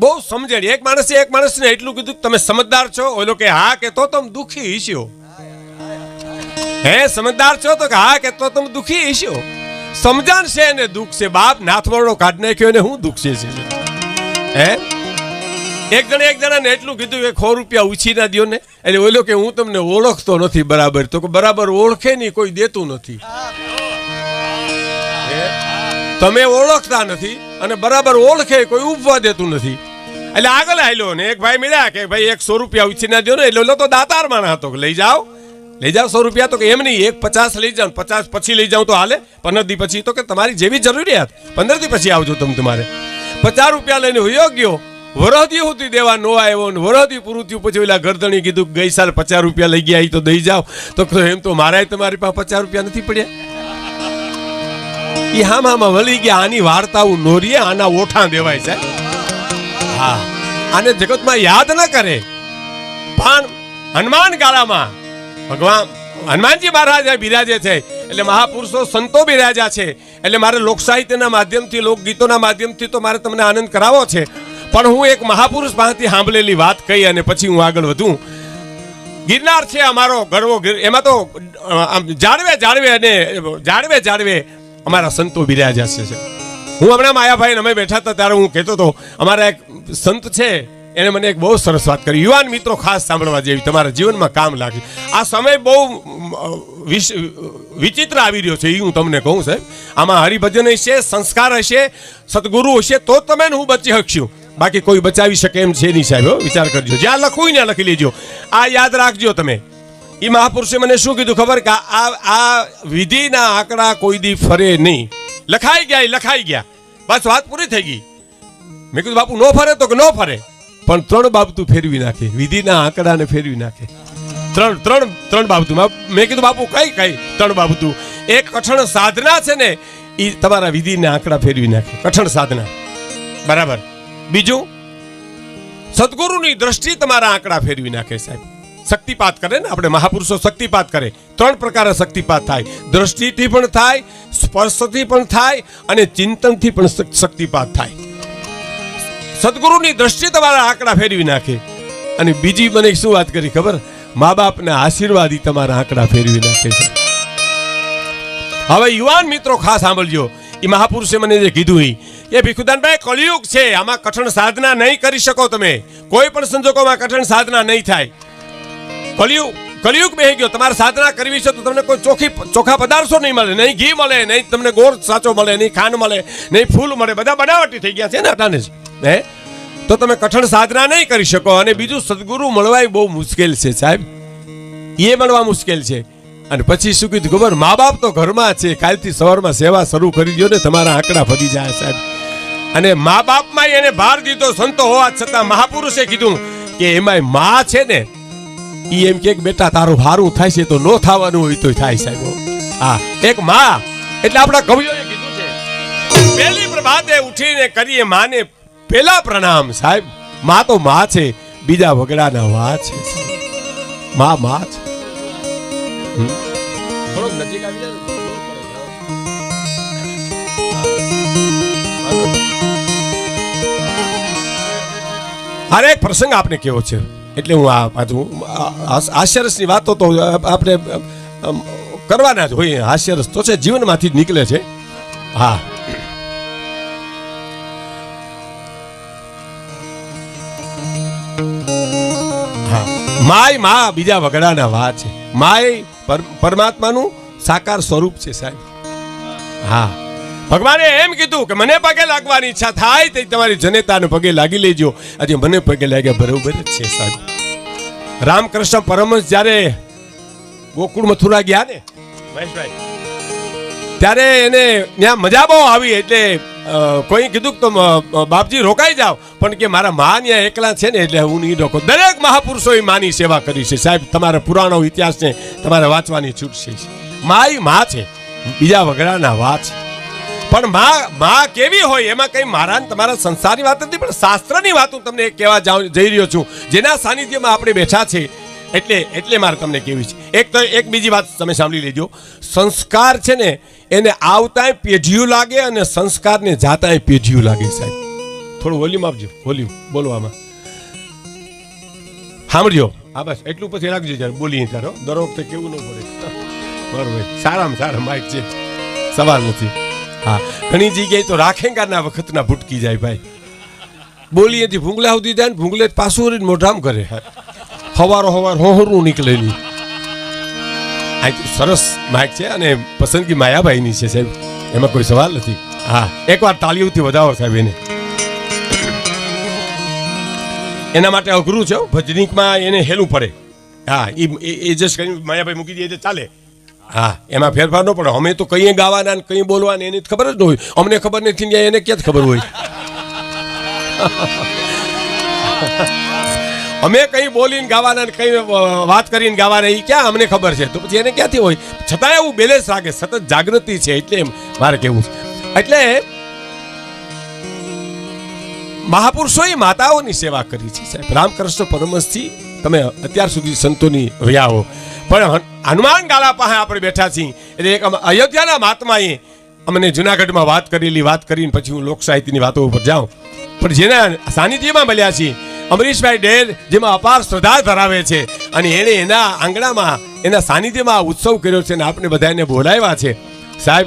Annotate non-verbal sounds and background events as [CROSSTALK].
બહુ સમજણ. એક માણસે એક માણસને એટલું કીધું તમે સમજદાર છો. ઓલો કે, હા કે તો તમે દુખી ઈશ્યો. હે, સમજદાર છો તો કે, હા કે તો તમે દુખી ઈશ્યો. સમજણ છે ને દુઃખ છે. બાપ નાથવાળો કાઢ નાખ્યો ને હું દુઃખ છે. હે? એક જણે એક જણાને એટલું કીધું કે, સો રૂપિયા ઉછી ના દ્યો ને. એટલે ઓલો કે, હું તમને ઓળખતો નથી બરાબર. તો કે, બરાબર ઓળખે નહીં, કોઈ દેતું નથી. તમે ઓળખતા નથી અને બરાબર ઓળખે, કોઈ ઉપવા દેતું નથી. એટલે આગળ આવેલો ને એક ભાઈ મળ્યા કે ભાઈ એક સો રૂપિયા ઉછી ના દ્યો ને. એટલે તો દાતાર માણસ હતો લઈ જાઓ. લઈ જાઓ સો રૂપિયા તો કે એમ નહીં, એક પચાસ લઈ જાઓ પચાસ પછી લઈ જાઉં તો હાલે. પંદર દી પછી તો કે તમારી જેવી જરૂરિયાત. પંદર દી પછી આવજો તમે તમારે. પચાસ રૂપિયા લઈને વયો ગયો. વરોધી સુધી દેવા નો આવ્યો ને વરોધી પૂરું થયું. પછી ઓલા ગરદણી કીધું ગઈ સાલ પચાસ રૂપિયા લઈ ગયા તો દઈ જાઓ. તો એમ તો મારાય તમારી પાસે પચાસ રૂપિયા નથી પડ્યા. એ હામામાં વળી ગયા. આની વાર્તાઓ નોરીએ આના ઓઠા દેવાય છે હા. આને જગતમાં યાદ ન કરે. પણ હનુમાન ગાળામાં ભગવાન હનુમાનજી મહારાજ બિરાજે છે. એટલે મહાપુરુષો સંતો બિરાજા છે. એટલે મારે લોકસાહિત્યના માધ્યમથી, લોકગીતોના માધ્યમથી તો મારે તમને આનંદ કરાવો છે. પણ હું એક મહાપુરુષ પાસેથી સાંભળેલી વાત કહી અને પછી હું આગળ વધું. ગિરનાર છે અમારો ગરવો ગિર- એમાં તો જાળવે જાળવે અને જાળવે જાળવે અમારા સંતો બિરાજા છે. હું હમણાં માયાભાઈ અમે બેઠા હતા ત્યારે હું કહેતો હતો, અમારા એક સંત છે, એને મને એક બહુ સરસ વાત કરી. યુવાન મિત્રો ખાસ સાંભળવા જેવી, તમારા જીવનમાં કામ લાગે. આ સમય બહુ વિચિત્ર આવી રહ્યો છે, એ હું તમને કહું, સાહેબ. આમાં હરિભજન હશે, સંસ્કાર હશે, સદગુરુ હશે, તો તમે હું બચી શકશું. બાકી કોઈ બચાવી શકે એમ છે નહીં, સાહેબ વિચાર કરજો. જ્યાં લખવું ત્યાં લખી લેજો. આ યાદ રાખજો તમે. એ મહાપુરુષે મને શું કીધું ખબર કે આ આ વિધિના આંકડા કોઈ દી ફરે નહીં. લખાઈ ગયા લખાઈ ગયા. બસ વાત પૂરી થઈ ગઈ. મેં કીધું, બાપુ, નો ફરે તો કે નો ફરે. પણ ત્રણ બાબતું ફેરવી નાખે. વિધિના આંકડાને ફેરવી નાખે. ત્રણ ત્રણ ત્રણ બાબતું. મેં કીધું, બાપુ, કઈ કઈ? ત્રણ બાબતું. એક કઠણ સાધના છે ને એ તમારા વિધિના આંકડા ફેરવી નાખે. કઠણ સાધના. બરાબર. બીજું, સદગુરુની દ્રષ્ટિ તમારા આંકડા ફેરવી નાખે સાહેબ. શક્તિપાત કરે ને આપણે મહાપુરુષો શક્તિપાત કરે. ત્રણ પ્રકારે શક્તિપાત થાય. દ્રષ્ટિથી પણ થાય, સ્પર્શથી પણ થાય અને ચિંતનથી પણ શક્તિપાત થાય. સદગુરુની દ્રષ્ટિ તમારા આંકડા ફેરવી નાખે. અને બીજી મને શું વાત કરી ખબર? મા બાપના આશીર્વાદી તમારા આંકડા ફેરવી નાખે છે. હવે યુવાન મિત્રો ખાસ સાંભળજો. એ મહાપુરુષે મને જે કીધું એ ભીખુદાનભાઈ કળિયુગ છે. આમાં કઠણ સાધના નહીં કરી શકો તમે. કોઈ પણ સંજોગોમાં કઠણ સાધના નહીં થાય. કળિયુગ કળિયુગ બે ગયો. તમારે સાધના કરવી છે તો તમને કોઈ ચોખી, ચોખા પદાર્થો નહીં મળે, નહીં ઘી મળે, નહીં તમને ગોળ સાચો મળે, નહીં ખાંડ મળે, નહીં ફૂલ મળે. બધા બનાવટી થઈ ગયા છે ને અટાને હે? તો તમે કઠણ સાધના નહીં કરી શકો અને બીજું સદગુરુ મળવાય બહુ મુશ્કેલ છે, સાહેબ. એ મળવા મુશ્કેલ છે. અને પછી શું કીધું ખબર? મા બાપ તો ઘરમાં છે. કાલથી સવારમાં સેવા શરૂ કરી દો ને તમારા આંકડા ફરી જાય, સાહેબ. અને મા બાપમાં એને ભાર દીધો, સંતો હોવા છતાં મહાપુરુષે કીધું કે એમાંય મા છે ને ઈ એમ કે બેટા, તારું હારું થાય છે તો નો થવાનું હોય તો થાય સાહેબ, હા. એક માં, એટલે આપણા કવિઓએ કીધું છે, પહેલી પ્રભાતે ઉઠીને કરીએ માને પેલા પ્રણામ સાહેબ. માં તો માં છે, બીજા વગડાના વા છે માં માં છે. થોડોક નજીક પ્રસંગ આપને કેવો છે? એટલે હું આ પાછું આશ્ચર્યની વાતો તો આપણે કરવાના જ હોય હાસ્યરસ તો છે, જીવનમાંથી જ નીકળે છે. હા. માય મા બીજા વગડાના વા છે. માય પરમાત્માનું સાકાર સ્વરૂપ છે સાહેબ. હા. ભગવાને એમ કીધું કે મને પગે લાગવાની ઈચ્છા થાય તે તમારી જનેતાને પગે લાગી લેજો. આજે મને પગે લાગ્યા બરોબર જ છે સાહેબ. રામકૃષ્ણ પરમહંસ જ્યારે ગોકુળ મથુરા ગયા ને મહેશભાઈ. ત્યારે એને ત્યાં મજા બહુ આવી એટલે કોઈ કીધું કે તો બાપજી રોકાઈ જાઓ. પણ કે મારા મા ત્યાં એકલા છે ને એટલે હું નહીં રોકો. દરેક મહાપુરુષોએ માની સેવા કરી છે સાહેબ. તમારા પુરાણો ઇતિહાસને તમારે વાંચવાની છૂટ છે. માય મા છે બીજા વગડાના વા છે પણ માં માં કેવી હોય? એમાં કઈ મારા તમારા સંસારની વાત નથી, પણ શાસ્ત્રની વાત હું તમને કહેવા જઈ રહ્યો છું. જેના સાનિધ્યમાં આપણે બેઠા છે, એટલે એટલે મારે તમને કેવી છે. એક તો એક બીજી વાત તમે સાંભળી લેજો. સંસ્કાર છે ને, એને આવતાંય પેઢીયું લાગે અને સંસ્કારને જાતાંય પેઢીયું લાગે, સાહેબ. થોડું વોલ્યુમ આપજો વોલ્યુમ બોલવામાં સાંભળજો. હા, બસ. એટલું પછી રાખજો જ્યારે. બોલીએ ત્યારે દર વખતે કેવું ન પડે. બરોબર. સારામાં સારા માઇક છે. સવાલ નથી. હા, ઘણી જગ્યાએ તો રાખેંગાના વખતના ભૂટકી જાય ભાઈ. બોલીએથી ભૂંગલા સુધી જાય ને ભૂંગલે પાછું રહીને મોઢામ કરે. હવારો હવાર હોહરું નીકળે નહીં આ સરસ માઇક છે અને પસંદગી માયાભાઈની છે સાહેબ. એમાં કોઈ સવાલ નથી. હા, એકવાર તાલીઓથી વધાવો સાહેબ એને. એના માટે અઘરું છે ભજનીકમાં એને હેલું પડે. હા એ જસ્ટ કરીને માયાભાઈ મૂકી દે એટલે ચાલે. હા, એમાં ફેરફાર ન પડે. અમે તો કઈ ગાવાના ને કઈ બોલવાના, એની ખબર જ ન હોય. અમને ખબર નથી એને ક્યાં ખબર હોય. [LAUGHS] અમે કઈ બોલીને ગાવાના ને કઈ વાત કરીને ગાવાના એ ક્યાં અમને ખબર છે? તો પછી એને ક્યાંથી હોય? છતાં એવું બેલેન્સ રાખે, સતત જાગૃતિ છે, એટલે એમ મારે છે. એટલે મહાપુરુષોએ માતાઓની સેવા કરી છે, સાહેબ. રામકૃષ્ણ પરમસથી તમે અત્યાર સુધી સંતોની રહ્યા હો. પણ હન- હનુમાન ગાલા પાસે આપણે બેઠા છીએ. એટલે એક અયોધ્યાના મહાત્માએ અમને જુનાગઢમાં વાત કરેલી, વાત કરીને પછી હું લોક સાહિત્યની વાતો ઉપર જાઉં. પણ જેના સાનિધ્યમાં મળ્યા છીએ, અમરીશભાઈ ડેર જેમાં અપાર શ્રદ્ધા ધરાવે છે અને એણે એના આંગણામાં, એના સાનિધ્યમાં ઉત્સવ કર્યો છે અને આપણે બધાને બોલાવ્યા છે. સાહેબ